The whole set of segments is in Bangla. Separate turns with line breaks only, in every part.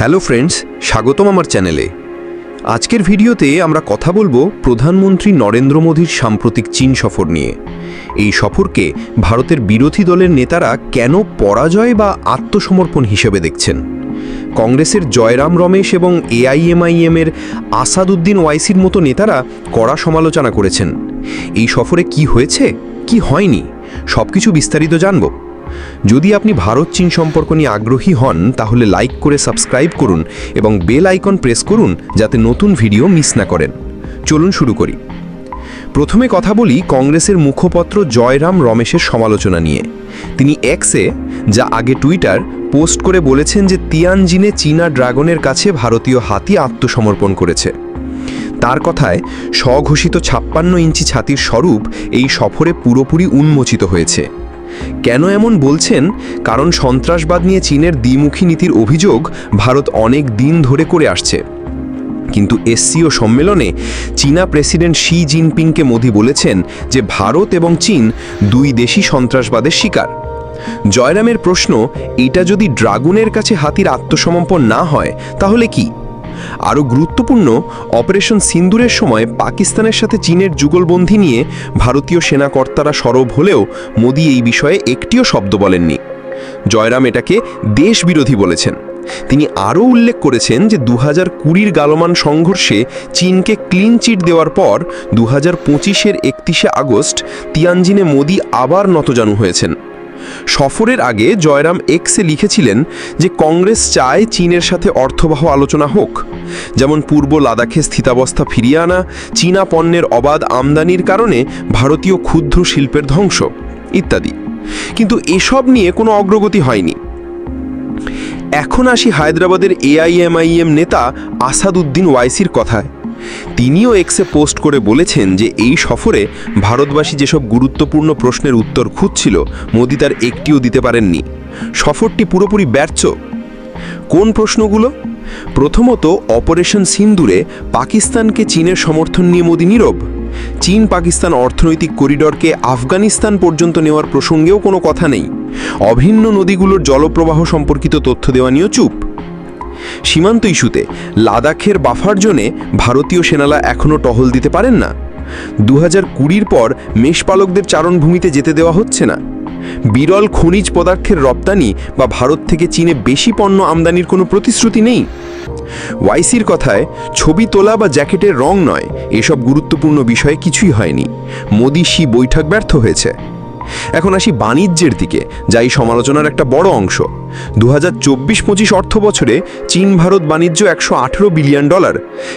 হ্যালো ফ্রেন্ডস, স্বাগতম আমার চ্যানেলে। আজকের ভিডিওতে আমরা কথা বলব প্রধানমন্ত্রী নরেন্দ্র মোদীর সাম্প্রতিক চীন সফর নিয়ে। এই সফরকে ভারতের বিরোধী দলের নেতারা কেন পরাজয় বা আত্মসমর্পণ হিসেবে দেখছেন? কংগ্রেসের জয়রাম রমেশ এবং এআইএমআইএম এর আসাদুদ্দিন ওয়াইসির মতো নেতারা কড়া সমালোচনা করেছেন। এই সফরে কি হয়েছে, কি হয়নি, সবকিছু বিস্তারিত জানব। যদি আপনি ভারত চীন সম্পর্ক নিয়ে আগ্রহী হন, তাহলে লাইক করে সাবস্ক্রাইব করুন এবং বেল আইকন প্রেস করুন যাতে নতুন ভিডিও মিস না করেন। চলুন শুরু করি। প্রথমে কথা বলি কংগ্রেসের মুখপত্র জয়রাম রমেশের সমালোচনা নিয়ে। তিনি এক্সে যা আগে টুইটার পোস্ট করে বলেছেন যে তিয়ানজিনে চীনা ড্রাগনের কাছে ভারতীয় হাতি আত্মসমর্পণ করেছে। তার কথায়, স্বঘোষিত ছাপ্পান্ন ইঞ্চি ছাতির স্বরূপ এই সফরে পুরোপুরি উন্মোচিত হয়েছে। কেন এমন বলছেন? কারণ সন্ত্রাসবাদ নিয়ে চীনের দ্বিমুখী নীতির অভিযোগ ভারত অনেক দিন ধরে করে আসছে। কিন্তু এসসিও সম্মেলনে চীনা প্রেসিডেন্ট শি জিনপিংকে মোদি বলেছেন যে ভারত এবং চীন দুই দেশই সন্ত্রাসবাদের শিকার। জয়রামের প্রশ্ন, এটা যদি ড্রাগনের কাছে হাতির আত্মসমর্পণ না হয়, তাহলে কি? আরও গুরুত্বপূর্ণ, অপারেশন সিন্দুরের সময় পাকিস্তানের সাথে চীনের যুগলবন্ধি নিয়ে ভারতীয় সেনাকর্তারা সরব হলেও মোদি এই বিষয়ে একটিও শব্দ বলেননি। জয়রাম এটাকে দেশবিরোধী বলেছেন। তিনি আরও উল্লেখ করেছেন যে দু হাজার কুড়ির গালমান সংঘর্ষে চীনকে ক্লিন চিট দেওয়ার পর দু হাজার পঁচিশের একত্রিশে আগস্ট তিয়ানজিনে মোদি আবার নতজানু হয়েছেন। সফরের আগে জয়রাম এক্সে লিখেছিলেন যে কংগ্রেস চায় চীনের সাথে অর্থবহ আলোচনা হোক। যেমন পূর্ব লাদাখে স্থিতাবস্থা ফিরিয়ে আনা, চীনা পণ্যের অবাধ আমদানির কারণে ভারতীয় ক্ষুদ্র শিল্পের ধ্বংস, ইত্যাদি। কিন্তু এসব নিয়ে কোনো অগ্রগতি হয়নি। এখন আসি হায়দ্রাবাদের এআইএমআইএম নেতা আসাদুদ্দিন ওয়াইসির কথায়। তিনিও এক্সে পোস্ট করে বলেছেন যে এই সফরে ভারতবাসী যেসব গুরুত্বপূর্ণ প্রশ্নের উত্তর খুঁজছিল, মোদি তার একটিও দিতে পারেননি। সফরটি পুরোপুরি ব্যর্থ। কোন প্রশ্নগুলো? প্রথমত অপারেশন সিন্দুরে পাকিস্তানকে চীনের সমর্থন নিয়ে মোদি নীরব। চীন পাকিস্তান অর্থনৈতিক করিডরকে আফগানিস্তান পর্যন্ত নেওয়ার প্রসঙ্গেও কোনো কথা নেই। অভিন্ন নদীগুলোর জলপ্রবাহ সম্পর্কিত তথ্য দেওয়া নিয়েও চুপ। সীমান্ত ইস্যুতে লাদাখের বাফার জোনে ভারতীয় সেনারা এখনও টহল দিতে পারেন না। দু হাজার কুড়ির পর মেষপালকদের চারণভূমিতে যেতে দেওয়া হচ্ছে না। বিরল খনিজ পদার্থের রপ্তানি বা ভারত থেকে চীনে বেশি পণ্য আমদানির কোনো প্রতিশ্রুতি নেই। ওয়াইসির কথায়, ছবি তোলা বা জ্যাকেটের রং নয়, এসব গুরুত্বপূর্ণ বিষয়ে কিছুই হয়নি। মোদি সি বৈঠক ব্যর্থ হয়েছে। এখন আসি বাণিজ্যের দিকে, যা এই সমালোচনার একটা বড় অংশ। দু হাজার চব্বিশ পঁচিশ অর্থ বছরে চীন ভারত বাণিজ্য একশো আঠেরো বিলিয়ন ডলার,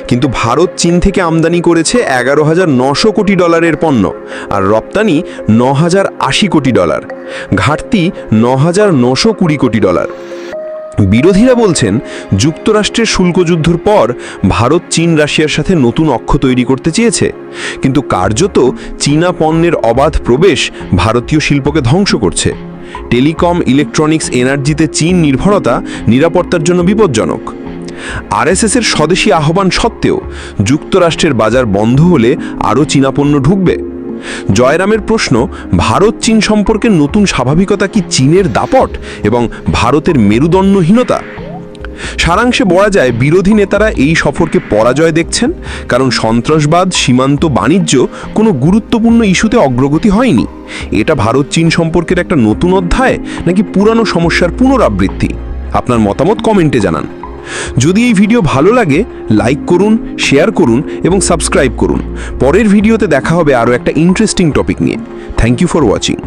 কিন্তু ভারত চীন থেকে আমদানি করেছে এগারো হাজার নশো কোটি ডলারের পণ্য আর রপ্তানি ন হাজার আশি কোটি ডলার। ঘাটতি ন হাজার নশো কুড়ি কোটি ডলার। বিরোধীরা বলছেন, যুক্তরাষ্ট্রের শুল্কযুদ্ধর পর ভারত চীন রাশিয়ার সাথে নতুন অক্ষ তৈরি করতে চেয়েছে। কিন্তু কার্যত চীনা পণ্যের অবাধ প্রবেশ ভারতীয় শিল্পকে ধ্বংস করছে। টেলিকম ইলেকট্রনিক্স এনার্জিতে চীন নির্ভরতা নিরাপত্তার জন্য বিপজ্জনক। আরএসএসের স্বদেশী আহ্বান সত্ত্বেও যুক্তরাষ্ট্রের বাজার বন্ধ হলে আরও চীনা পণ্য ঢুকবে। জয়রামের প্রশ্ন, ভারত চীন সম্পর্কে নতুন স্বাভাবিকতা কি চীনের দাপট এবং ভারতের মেরুদণ্ডহীনতা? সারাংশে বলা যায়, বিরোধী নেতারা এই সফরকে পরাজয় দেখছেন, কারণ সন্ত্রাসবাদ, সীমান্ত বাণিজ্য কোনো গুরুত্বপূর্ণ ইস্যুতে অগ্রগতি হয়নি। এটা ভারত চীন সম্পর্কের একটা নতুন অধ্যায় নাকি পুরানো সমস্যার পুনরাবৃত্তি? আপনার মতামত কমেন্টে জানান। যদি এই ভিডিও ভালো লাগে, লাইক করুন, শেয়ার করুন এবং সাবস্ক্রাইব করুন। পরের ভিডিওতে দেখা হবে আরও একটা ইন্টারেস্টিং টপিক নিয়ে। Thank you for watching